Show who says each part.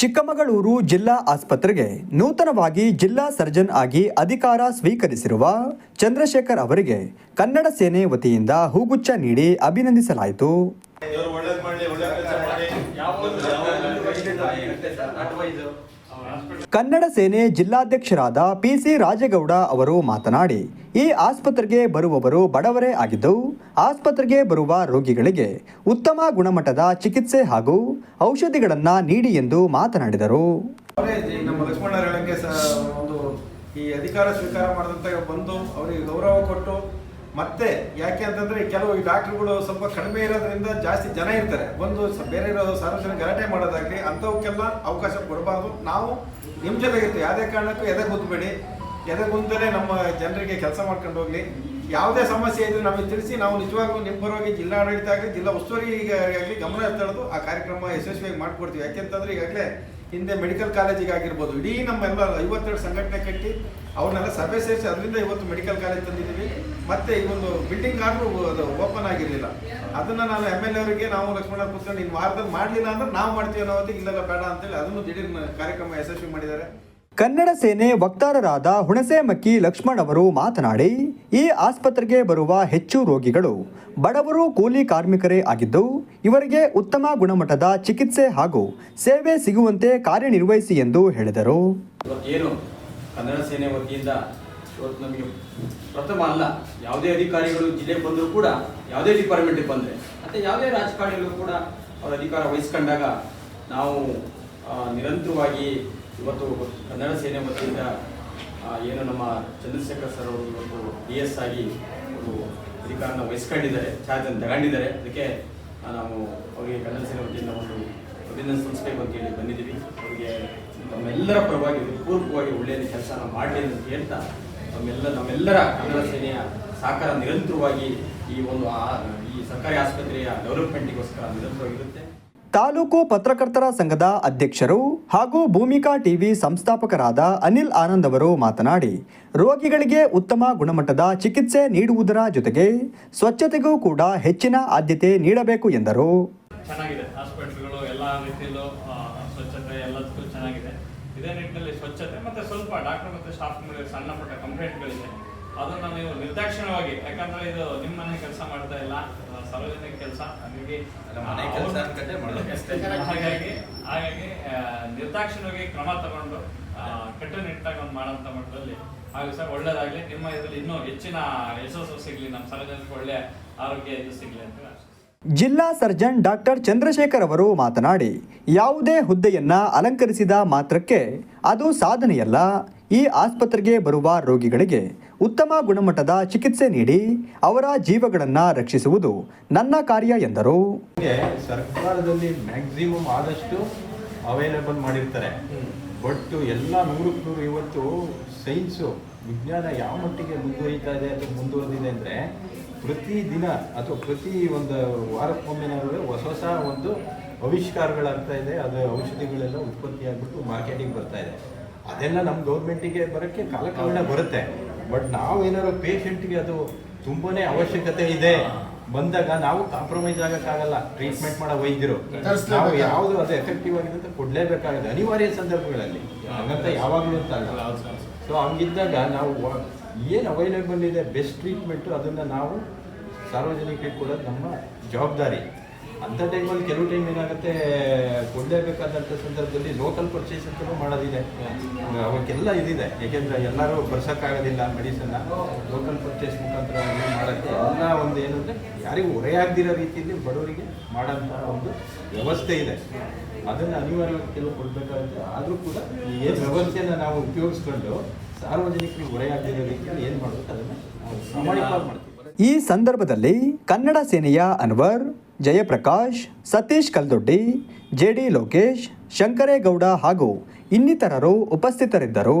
Speaker 1: ಚಿಕ್ಕಮಗಳೂರು ಜಿಲ್ಲಾ ಆಸ್ಪತ್ರೆಗೆ ನೂತನವಾಗಿ ಜಿಲ್ಲಾ ಸರ್ಜನ್ ಆಗಿ ಅಧಿಕಾರ ಸ್ವೀಕರಿಸಿರುವ ಚಂದ್ರಶೇಖರ್ ಅವರಿಗೆ ಕನ್ನಡ ಸೇನೆ ವತಿಯಿಂದ ಹೂಗುಚ್ಛ ನೀಡಿ ಅಭಿನಂದಿಸಲಾಯಿತು. ಕನ್ನಡ ಸೇನೆ ಜಿಲ್ಲಾಧ್ಯಕ್ಷರಾದ ಪಿಸಿ ರಾಜೇಗೌಡ ಅವರು ಮಾತನಾಡಿ, ಈ ಆಸ್ಪತ್ರೆಗೆ ಬರುವವರು ಬಡವರೇ ಆಗಿದ್ದು, ಆಸ್ಪತ್ರೆಗೆ ಬರುವ ರೋಗಿಗಳಿಗೆ ಉತ್ತಮ ಗುಣಮಟ್ಟದ ಚಿಕಿತ್ಸೆ ಹಾಗೂ ಔಷಧಿಗಳನ್ನು ನೀಡಿ ಎಂದು ಮಾತನಾಡಿದರು.
Speaker 2: ಈ ಅಧಿಕಾರ ಸ್ವೀಕಾರ ಮಾಡಿದಂತ ಬಂದು ಅವರಿಗೆ ಗೌರವ ಕೊಟ್ಟು ಮತ್ತೆ ಯಾಕೆ ಅಂತಂದ್ರೆ ಕೆಲವು ಡಾಕ್ಟರ್ಗಳು ಸ್ವಲ್ಪ ಕಡಿಮೆ ಇರೋದ್ರಿಂದ ಜಾಸ್ತಿ ಜನ ಇರ್ತಾರೆ. ಒಂದು ಬೇರೆ ಇರೋ ಸಾರ್ವಜನಿಕ ಗಲಾಟೆ ಮಾಡೋದಾಗ್ಲಿ ಅಂಥವಕ್ಕೆಲ್ಲ ಅವಕಾಶ ಕೊಡಬಾರ್ದು. ನಾವು ನಿಮ್ಮ ಜೊತೆಗಿರ್ತೀವಿ ಯಾವುದೇ ಕಾರಣಕ್ಕೂ ಎದೆ ಗುದ್ದಬೇಡಿ ಎದೆ ಕುಂತಲೇ ನಮ್ಮ ಜನರಿಗೆ ಕೆಲಸ ಮಾಡ್ಕೊಂಡು ಹೋಗ್ಲಿ. ಯಾವುದೇ ಸಮಸ್ಯೆ ಇದ್ರೆ ನಮಗೆ ತಿಳಿಸಿ. ನಾವು ನಿಜವಾಗ್ಲೂ ನಿಮ್ಮ ಪರವಾಗಿ ಜಿಲ್ಲಾಡಳಿತ ಆಗಲಿ, ಜಿಲ್ಲಾ ಉಸ್ತುವಾರಿ ಆಗಲಿ ಗಮನ ತಳೆದು ಆ ಕಾರ್ಯಕ್ರಮ ಯಶಸ್ವಿಯಾಗಿ ಮಾಡ್ಕೊಡ್ತೀವಿ. ಯಾಕೆಂತಂದ್ರೆ ಈಗಾಗಲೇ ಹಿಂದೆ ಮೆಡಿಕಲ್ ಕಾಲೇಜಿಗೆ ಆಗಿರ್ಬೋದು ಇಡೀ ನಮ್ಮೆಲ್ಲ ಐವತ್ತೆರಡು ಸಂಘಟನೆ ಕಟ್ಟಿ ಅವ್ರನ್ನೆಲ್ಲ ಸಭೆ ಸೇರಿಸಿ ಅದರಿಂದ ಇವತ್ತು ಮೆಡಿಕಲ್ ಕಾಲೇಜ್ ತಂದಿದ್ದೀವಿ. ಮತ್ತೆ ಈ ಒಂದು ಬಿಲ್ಡಿಂಗ್ ಆದರೂ ಅದು ಓಪನ್ ಆಗಿರಲಿಲ್ಲ. ಅದನ್ನು ನಾನು ಎಂ ಎಲ್ ಅವರಿಗೆ ನಾವು ಲಕ್ಷ್ಮಣ ಕೂತ್ಕೊಂಡು ಇನ್ನು ವಾರದಲ್ಲಿ ಮಾಡಲಿಲ್ಲ ಅಂದ್ರೆ ನಾವು ಮಾಡ್ತೀವಿ ಅನ್ನೋ ಹೊತ್ತಿಗೆ ಇಲ್ಲೆಲ್ಲ ಬೇಡ ಅಂತೇಳಿ ಅದನ್ನು ದಿಢೀರ್ ಕಾರ್ಯಕ್ರಮ ಯಶಸ್ವಿ ಮಾಡಿದ್ದಾರೆ.
Speaker 1: ಕನ್ನಡ ಸೇನೆ ವಕ್ತಾರರಾದ ಹುಣಸೇಮಕ್ಕಿ ಲಕ್ಷ್ಮಣ್ ಅವರು ಮಾತನಾಡಿ ಈ ಆಸ್ಪತ್ರೆಗೆ ಬರುವ ಹೆಚ್ಚು ರೋಗಿಗಳು ಬಡವರು ಕೂಲಿ ಕಾರ್ಮಿಕರೇ ಆಗಿದ್ದು ಇವರಿಗೆ ಉತ್ತಮ ಗುಣಮಟ್ಟದ ಚಿಕಿತ್ಸೆ ಹಾಗೂ ಸೇವೆ ಸಿಗುವಂತೆ ಕಾರ್ಯನಿರ್ವಹಿಸಿ ಎಂದು ಹೇಳಿದರು.
Speaker 3: ಕನ್ನಡ ಸೇನೆ ವತಿಯಿಂದ ಇವತ್ತು ನಮಗೆ ಪ್ರಥಮ ಅಲ್ಲ, ಯಾವುದೇ ಅಧಿಕಾರಿಗಳು ಜಿಲ್ಲೆಗೆ ಬಂದರೂ ಕೂಡ, ಯಾವುದೇ ಡಿಪಾರ್ಟ್ಮೆಂಟಿಗೆ ಬಂದರೆ, ಮತ್ತು ಯಾವುದೇ ರಾಜಕಾರಣಿಗಳು ಕೂಡ ಅವರ ಅಧಿಕಾರ ವಹಿಸ್ಕೊಂಡಾಗ ನಾವು ನಿರಂತರವಾಗಿ ಇವತ್ತು ಕನ್ನಡ ಸೇನೆ ವತಿಯಿಂದ ಏನು ನಮ್ಮ ಚಂದ್ರಶೇಖರ್ ಸರ್ ಅವರು ಇವತ್ತು ಡಿ ಎಸ್ ಆಗಿ ಅವರು ಅಧಿಕಾರನ ವಹಿಸ್ಕೊಂಡಿದ್ದಾರೆ, ಚಾರ್ಜನ್ನು ತಗೊಂಡಿದ್ದಾರೆ. ಅದಕ್ಕೆ ನಾವು ಅವರಿಗೆ ಕನ್ನಡ ಸೇನೆ ವತಿಯಿಂದ ಒಂದು ಅಭಿನಂದನೆ ಸಲ್ಲಿಸಬೇಕು ಅಂತ ಹೇಳಿ ಬಂದಿದ್ದೀವಿ. ಅವರಿಗೆ ನಮ್ಮೆಲ್ಲರ ಪರವಾಗಿ ಪೂರ್ವಕವಾಗಿ ಒಳ್ಳೆಯ ಕೆಲಸನ ಮಾಡಲಿ ಅಂತ ಹೇಳ್ತಾ ನಮ್ಮೆಲ್ಲ ನಮ್ಮೆಲ್ಲರ ಕನ್ನಡ ಸೇನೆಯ ಸಹಕಾರ ನಿರಂತರವಾಗಿ ಈ ಒಂದು ಈ ಸರ್ಕಾರಿ ಆಸ್ಪತ್ರೆಯ ಡೆವಲಪ್ಮೆಂಟ್ಗೋಸ್ಕರ ನಿರಂತರವಾಗಿರುತ್ತೆ.
Speaker 1: ತಾಲೂಕು ಪತ್ರಕರ್ತರ ಸಂಘದ ಅಧ್ಯಕ್ಷರು ಹಾಗೂ ಭೂಮಿಕಾ ಟಿವಿ ಸಂಸ್ಥಾಪಕರಾದ ಅನಿಲ್ ಆನಂದ್ ಅವರು ಮಾತನಾಡಿ ರೋಗಿಗಳಿಗೆ ಉತ್ತಮ ಗುಣಮಟ್ಟದ ಚಿಕಿತ್ಸೆ ನೀಡುವುದರ ಜೊತೆಗೆ ಸ್ವಚ್ಛತೆಗೂ ಕೂಡ ಹೆಚ್ಚಿನ ಆದ್ಯತೆ ನೀಡಬೇಕು ಎಂದರು.
Speaker 4: ಚೆನ್ನಾಗಿದೆ. ರೀತಿಯಲ್ಲೂ ಸ್ವಚ್ಛತೆ ಎಲ್ಲದಕ್ಕೂ ಚೆನ್ನಾಗಿದೆ ಇದೇ ನಿಟ್ಟಿನಲ್ಲಿ ಸ್ವಚ್ಛತೆ ಮತ್ತೆ ಸ್ವಲ್ಪ ಡಾಕ್ಟರ್ ಮತ್ತೆ ಸ್ಟಾಫ್ ಮೇಲೆ ಸಣ್ಣ ಪುಟ್ಟ ಕಂಪ್ಲೇಂಟ್ಗಳಿದೆ ಅದನ್ನು ನೀವು ನಿರ್ದಾಕ್ಷಿಣ್ಯವಾಗಿ ಯಾಕಂದ್ರೆ ಇದು ನಿಮ್ಮ ಮನೆ ಕೆಲಸ ಮಾಡ್ತಾ ಇಲ್ಲ ಸಾರ್ವಜನಿಕ ಕೆಲಸ ಹಾಗಾಗಿ. ಹಾಗಾಗಿ ಹಾಗಾಗಿ ನಿರ್ದಾಕ್ಷಿಣ್ಯವಾಗಿ ಕ್ರಮ ತಗೊಂಡು ಕಟ್ಟುನಿಟ್ಟಾಗಿ ಒಂದು ಮಾಡೋಂಥ ಮಟ್ಟದಲ್ಲಿ ಹಾಗೆ ಸರ್ ಒಳ್ಳೇದಾಗಲಿ ನಿಮ್ಮ ಇದರಲ್ಲಿ ಇನ್ನೂ ಹೆಚ್ಚಿನ ಯಶಸ್ಸು ಸಿಗ್ಲಿ ನಮ್ಮ ಸಾರ್ವಜನಿಕ ಒಳ್ಳೆ ಆರೋಗ್ಯ ಇದು ಸಿಗ್ಲಿ ಅಂತ.
Speaker 1: ಜಿಲ್ಲಾ ಸರ್ಜನ್ ಡಾಕ್ಟರ್ ಚಂದ್ರಶೇಖರ್ ಅವರು ಮಾತನಾಡಿ ಯಾವುದೇ ಹುದ್ದೆಯನ್ನ ಅಲಂಕರಿಸಿದ ಮಾತ್ರಕ್ಕೆ ಅದು ಸಾಧನೆಯಲ್ಲ. ಈ ಆಸ್ಪತ್ರೆಗೆ ಬರುವ ರೋಗಿಗಳಿಗೆ ಉತ್ತಮ ಗುಣಮಟ್ಟದ ಚಿಕಿತ್ಸೆ ನೀಡಿ ಅವರ ಜೀವಗಳನ್ನು ರಕ್ಷಿಸುವುದು ನನ್ನ ಕಾರ್ಯ ಎಂದರು.
Speaker 5: ಸರ್ಕಾರದಲ್ಲಿ ಮ್ಯಾಕ್ಸಿಮಮ್ ಆದಷ್ಟು ಅವೈಲೇಬಲ್ ಮಾಡಿರ್ತಾರೆ. ಬಟ್ ಎಲ್ಲ ನೂರಕ್ಕೆ ನೂರು ಇವತ್ತು ಸೈನ್ಸು ವಿಜ್ಞಾನ ಯಾವ ಮಟ್ಟಿಗೆ ಮುಂದುವರಿತಾ ಇದೆ ಅಥವಾ ಮುಂದುವರೆದಿದೆ ಅಂದರೆ ಪ್ರತಿ ದಿನ ಅಥವಾ ಪ್ರತಿ ಒಂದು ವಾರಕ್ಕೊಮ್ಮೆನಾದ್ರೂ ಹೊಸ ಹೊಸ ಒಂದು ಆವಿಷ್ಕಾರಗಳಾಗ್ತಾ ಇದೆ. ಅದು ಔಷಧಿಗಳೆಲ್ಲ ಉತ್ಪತ್ತಿ ಆಗಿಬಿಟ್ಟು ಮಾರ್ಕೆಟಿಗೆ ಬರ್ತಾ ಇದೆ. ಅದೆಲ್ಲ ನಮ್ಮ ಗೌರ್ಮೆಂಟಿಗೆ ಬರೋಕ್ಕೆ ಕಾಲಕಾಲ ಬರುತ್ತೆ. ಬಟ್ ನಾವೇನಾದ್ರು ಪೇಷಂಟ್ಗೆ ಅದು ತುಂಬಾ ಅವಶ್ಯಕತೆ ಇದೆ. ಬಂದಾಗ ನಾವು ಕಾಂಪ್ರಮೈಸ್ ಆಗಕ್ಕಾಗಲ್ಲ ಟ್ರೀಟ್ಮೆಂಟ್ ಮಾಡೋ ವೈದ್ಯರು. ನಾವು ಯಾವುದು ಅದು ಎಫೆಕ್ಟಿವ್ ಆಗಿದೆ ಅಂತ ಕೊಡ್ಲೇಬೇಕಾಗುತ್ತೆ. ಅನಿವಾರ್ಯ ಸಂದರ್ಭಗಳಲ್ಲಿ. ಹಾಗಂತ ಯಾವಾಗಲೂ ಅಂತ ಅಲ್ಲ. ಸೊ ಹಂಗಿದ್ದಾಗ ನಾವು ಏನು ಅವೈಲೇಬಲ್ ಇದೆ ಬೆಸ್ಟ್ ಟ್ರೀಟ್ಮೆಂಟು ಅದನ್ನು ನಾವು ಸಾರ್ವಜನಿಕರಿಗೆ ಕೊಡೋದು ನಮ್ಮ ಜವಾಬ್ದಾರಿ. ಅಂಥ ಟೈಮಲ್ಲಿ ಕೆಲವು ಟೈಮ್ ಏನಾಗುತ್ತೆ ಕೊಡಲೇಬೇಕಾದಂಥ ಸಂದರ್ಭದಲ್ಲಿ ಲೋಕಲ್ ಪರ್ಚೇಸ್ ಅಂತಲೂ ಮಾಡೋದಿದೆ. ಅವಕ್ಕೆಲ್ಲ ಇದಿದೆ. ಏಕೆಂದರೆ ಎಲ್ಲರೂ ಬರ್ಸೋಕ್ಕಾಗೋದಿಲ್ಲ ಮೆಡಿಸನ್ನ ಲೋಕಲ್ ಪರ್ಚೇಸ್ ಮುಖಾಂತರ ಮಾಡೋಕ್ಕೆ ಎಲ್ಲ ಒಂದು ಏನಂದರೆ ಯಾರಿಗೂ ಹೊರೆಯಾಗದಿರೋ ರೀತಿಯಲ್ಲಿ ಬಡವರಿಗೆ ಮಾಡೋಂಥ ಒಂದು ವ್ಯವಸ್ಥೆ ಇದೆ. ಅದನ್ನು ಅನಿವಾರ್ಯವಾಗಿ ಕೆಲವು ಕೊಡಬೇಕಾಗುತ್ತೆ. ಆದರೂ ಕೂಡ ಈ ಏನು ವ್ಯವಸ್ಥೆಯನ್ನು ನಾವು ಉಪಯೋಗಿಸ್ಕೊಂಡು ಸಾರ್ವಜನಿಕರಿಗೆ ಹೊರೆಯಾಗದಿರೋ ರೀತಿಯಲ್ಲಿ ಏನು ಮಾಡಬೇಕು ಅದನ್ನು ನಾವು ಪ್ರಾಮಾಣಿಕವಾಗಿ ಮಾಡ್ತೀವಿ.
Speaker 1: ಈ ಸಂದರ್ಭದಲ್ಲಿ ಕನ್ನಡ ಸೇನೆಯ ಅನ್ವರ್ ಜಯಪ್ರಕಾಶ್ ಸತೀಶ್ ಕಲ್ದೊಡ್ಡಿ ಜೆಡಿ ಲೋಕೇಶ್ ಶಂಕರೇಗೌಡ ಹಾಗೂ ಇನ್ನಿತರರು ಉಪಸ್ಥಿತರಿದ್ದರು.